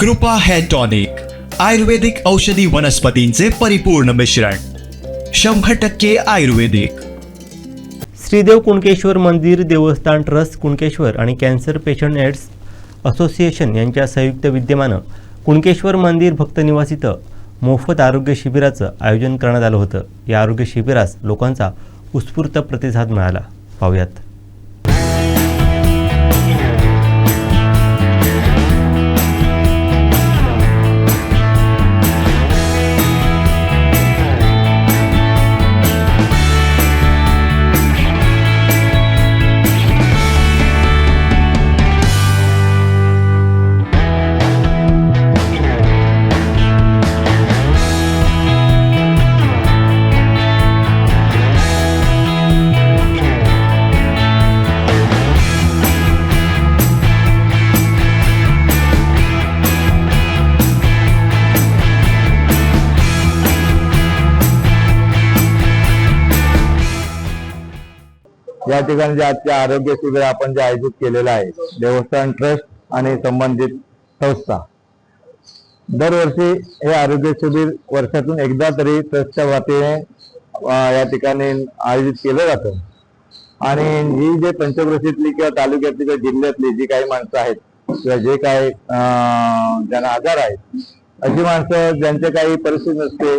कृपा hair tonic आयुर्वेदिक औषधी वनस्पतींचे परिपूर्ण मिश्रण शंभर टक्के आयुर्वेदिक. श्रीदेव कुणकेश्वर मंदिर देवस्थान ट्रस्ट कुणकेश्वर आणि कॅन्सर पेशंट एड्स असोसिएशन यांच्या संयुक्त विद्यमानं कुणकेश्वर मंदिर भक्तनिवास इथं मोफत आरोग्य शिबिराचं आयोजन करण्यात आलं होतं. या आरोग्य शिबिरास लोकांचा उत्स्फूर्त प्रतिसाद मिळाला. पाहूयात. या ठिकाणी जे आजचे आरोग्य शिबिर आपण जे आयोजित केलेलं आहे देवस्थान ट्रस्ट आणि संबंधित संस्था. दरवर्षी हे आरोग्य शिबिर वर्षातून एकदा तरी ट्रस्टच्या वतीने या ठिकाणी आयोजित केलं जातं. आणि ही जे पंचक्रोशीतली किंवा तालुक्यातली किंवा जिल्ह्यातली जी काही माणसं आहेत किंवा जे काही अं, ज्यांना आजार आहेत अशी माणसं ज्यांचे काही परिस्थिती नसते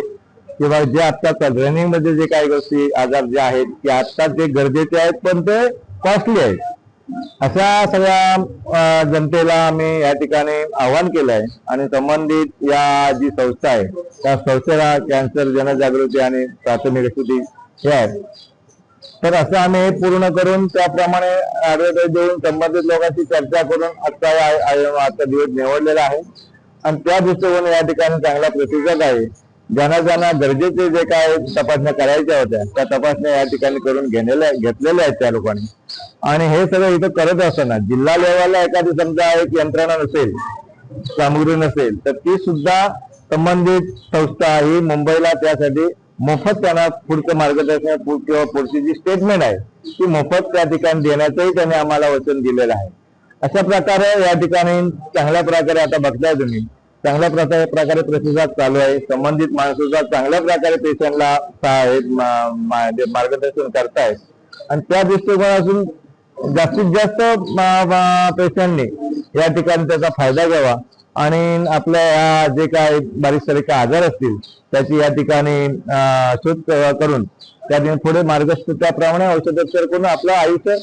किंवा जे आता रनिंगमध्ये जे काही गोष्टी आजार जे आहेत ते आता जे गरजेचे आहेत पण ते कॉस्टली आहेत. अशा सगळ्या जनतेला आम्ही या ठिकाणी आव्हान केलं आहे आणि संबंधित या जी संस्था आहे त्या संस्थेला कॅन्सर जनजागृती आणि प्राथमिक स्थिती हे आहे तर असं आम्ही हे पूर्ण करून त्याप्रमाणे ऍडव्हर्टाईज देऊन संबंधित लोकांशी चर्चा करून आता आता दिवस निवडलेला आहे. आणि त्या दृष्टिकोन या ठिकाणी चांगला प्रतिसाद आहे. ज्यांना ज्यांना गरजेचे जे काय तपासण्या करायच्या होत्या त्या तपासण्या या ठिकाणी करून घेण्याला घेतलेल्या आहेत त्या लोकांनी. आणि हे सगळं इथं करत असताना जिल्हा लेवलला एखादी समजा एक यंत्रणा नसेल सामुग्री नसेल तर ती सुद्धा संबंधित संस्था ही मुंबईला त्यासाठी मोफत त्यांना पुढचं मार्गदर्शन किंवा पुढची जी स्टेटमेंट आहे ती मोफत त्या ठिकाणी देण्याचंही त्यांनी आम्हाला वचन दिलेलं आहे. अशा प्रकारे या ठिकाणी चांगल्या प्रकारे आता बघताय तुम्ही. चांगल्या प्रकारे प्रकारे प्रतिसाद चालू आहे. संबंधित माणसंसुद्धा चांगल्या प्रकारे पेशंटला मार्गदर्शन करतायत. आणि त्या दृष्टिकोनातून जास्तीत जास्त पेशंटने या ठिकाणी त्याचा फायदा घ्यावा. आणि आपल्या या जे काय बारीक सारीक आजार असतील त्याची या ठिकाणी शोध करून त्या पुढे मार्गस्थ त्याप्रमाणे औषधोपचार करून आपलं आयुष्य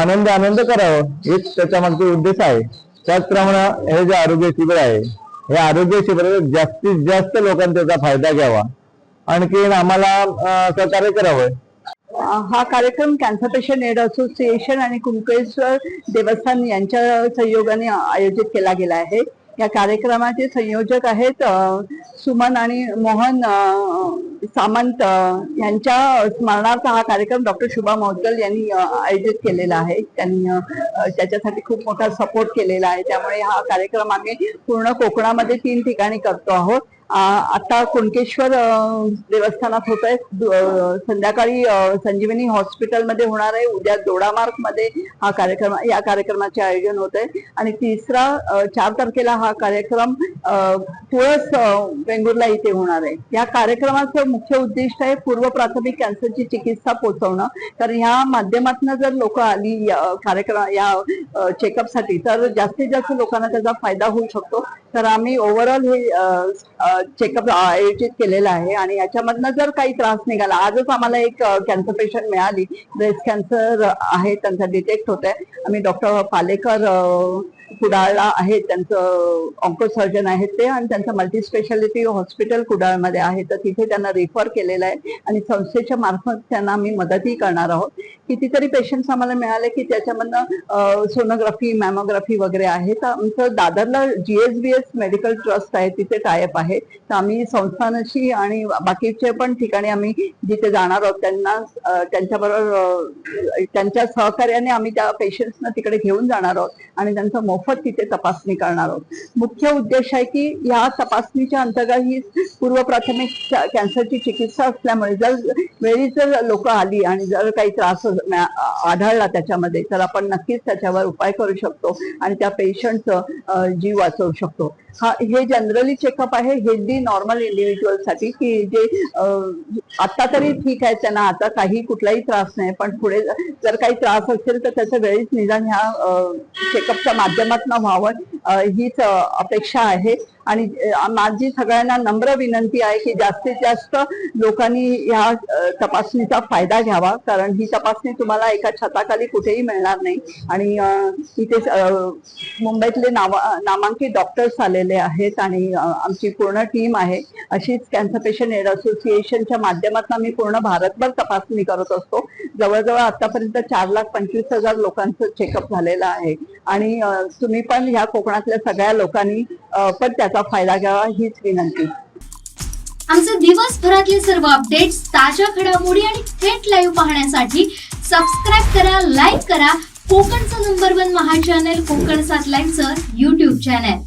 आनंद आनंद करावं. हेच त्याच्या मागचा उद्देश आहे. त्याचप्रमाणे हे जे आरोग्य शिबिर आहे हे आरोग्य शिबिर जास्तीत जास्त लोकांनी त्याचा फायदा घ्यावा. आणखी आम्हाला सहकार्य करावं हा कार्यक्रम कॅन्सर पेशंट एड असोसिएशन आणि कुंकेश्वर देवस्थान यांच्या सहयोगाने आयोजित केला गेला आहे. या कार्यक्रमाचे संयोजक आहेत सुमन आणि मोहन सामंत यांच्या स्मरणार्थ हा कार्यक्रम डॉक्टर शुभा मौदगल यांनी आयोजित केलेला आहे. त्यांनी त्याच्यासाठी खूप मोठा सपोर्ट केलेला आहे. त्यामुळे हा कार्यक्रम आम्ही पूर्ण कोकणामध्ये तीन ठिकाणी करतो आहोत. आता कुणकेश्वर देवस्थानात होत आहे संध्याकाळी संजीवनी हॉस्पिटलमध्ये होणार आहे. उद्या दोडामार्गमध्ये हा कार्यक्रम या कार्यक्रमाचे आयोजन होत आहे. आणि तिसरा चार तारखेला हा कार्यक्रम तुळस वेंगुर्ला इथे होणार आहे. या कार्यक्रमाचं मुख्य उद्दिष्ट आहे पूर्व प्राथमिक कॅन्सरची चिकित्सा पोहोचवणं. तर ह्या माध्यमातून जर लोक आली कार्यक्रम या चेकअपसाठी तर जास्तीत जास्त लोकांना त्याचा फायदा होऊ शकतो. तर आम्ही ओव्हरऑल हे चेकअप आयोजित केलेलं आहे आणि याच्यामधनं जर काही त्रास निघाला आजच आम्हाला एक कॅन्सर पेशंट मिळाली. ब्रेस्ट कॅन्सर आहे त्यांचा डिटेक्ट होत आहे आम्ही डॉक्टर पालेकर कुडाळला आहेत त्यांचं ऑन्कोसर्जन आहे आहेत ते आणि त्यांचं मल्टी स्पेशालिटी हॉस्पिटल कुडाळमध्ये आहे. तर तिथे त्यांना रेफर केलेलं आहे आणि संस्थेच्या मार्फत त्यांना आम्ही मदतही करणार आहोत. कितीतरी पेशंट्स आम्हाला मिळाले की त्याच्यामधनं सोनोग्राफी मॅमोग्राफी वगैरे आहे. तर आमचं दादरला जीएसबीएस मेडिकल ट्रस्ट आहे तिथे टायप आहे. तर आम्ही संस्थानाशी आणि बाकीचे पण ठिकाणी आम्ही जिथे जाणार आहोत त्यांना त्यांच्याबरोबर त्यांच्या सहकार्याने आम्ही त्या पेशंट्सना तिकडे घेऊन जाणार आहोत. आणि त्यांचं मोफत मोफत तिथे तपासणी करणार आहोत. मुख्य उद्देश आहे की या तपासणीच्या अंतर्गत ही पूर्व प्राथमिक कॅन्सरची चिकित्सा असल्यामुळे जर वेळी जर लोक आली आणि जर काही त्रास आढळला त्याच्यामध्ये तर आपण नक्कीच त्याच्यावर उपाय करू शकतो आणि त्या पेशंटचं जीव वाचवू शकतो. हा हे जनरली चेकअप आहे हेल्दी नॉर्मल इंडिव्हिज्युअलसाठी की जे आता तरी ठीक आहे त्यांना आता काही कुठलाही त्रास नाही पण पुढे जर काही त्रास असेल तर त्याचं वेळीच निदान ह्या चेकअपच्या माध्यम જમાતના હોય हीच अपेक्षा आहे. आणि माझी सगळ्यांना नम्र विनंती आहे की जास्तीत जास्त लोकांनी ह्या तपासणीचा फायदा घ्यावा. कारण ही तपासणी तुम्हाला एका छताखाली कुठेही मिळणार नाही. आणि इथे मुंबईतले नावा नामांकित डॉक्टर्स आलेले आहेत आणि आमची पूर्ण टीम आहे. अशीच कॅन्सर पेशंट एड असोसिएशनच्या माध्यमातून आम्ही पूर्ण भारतभर तपासणी करत असतो. जवळजवळ आतापर्यंत चार लाख पंचवीस हजार लोकांचं चेकअप झालेलं आहे. आणि तुम्ही पण ह्या कोकणातल्या सगळ्या लोकांनी पण त्याचा फायदा घ्यावा हीच विनंती. आमचे दिवसभरातले सर्व अपडेट्स ताज्या घडामोडी आणि थेट लाईव्ह पाहण्यासाठी सबस्क्राईब करा लाईक करा. कोकणचं नंबर वन महा चॅनल कोकण सात लाईव्हचं युट्यूब चॅनल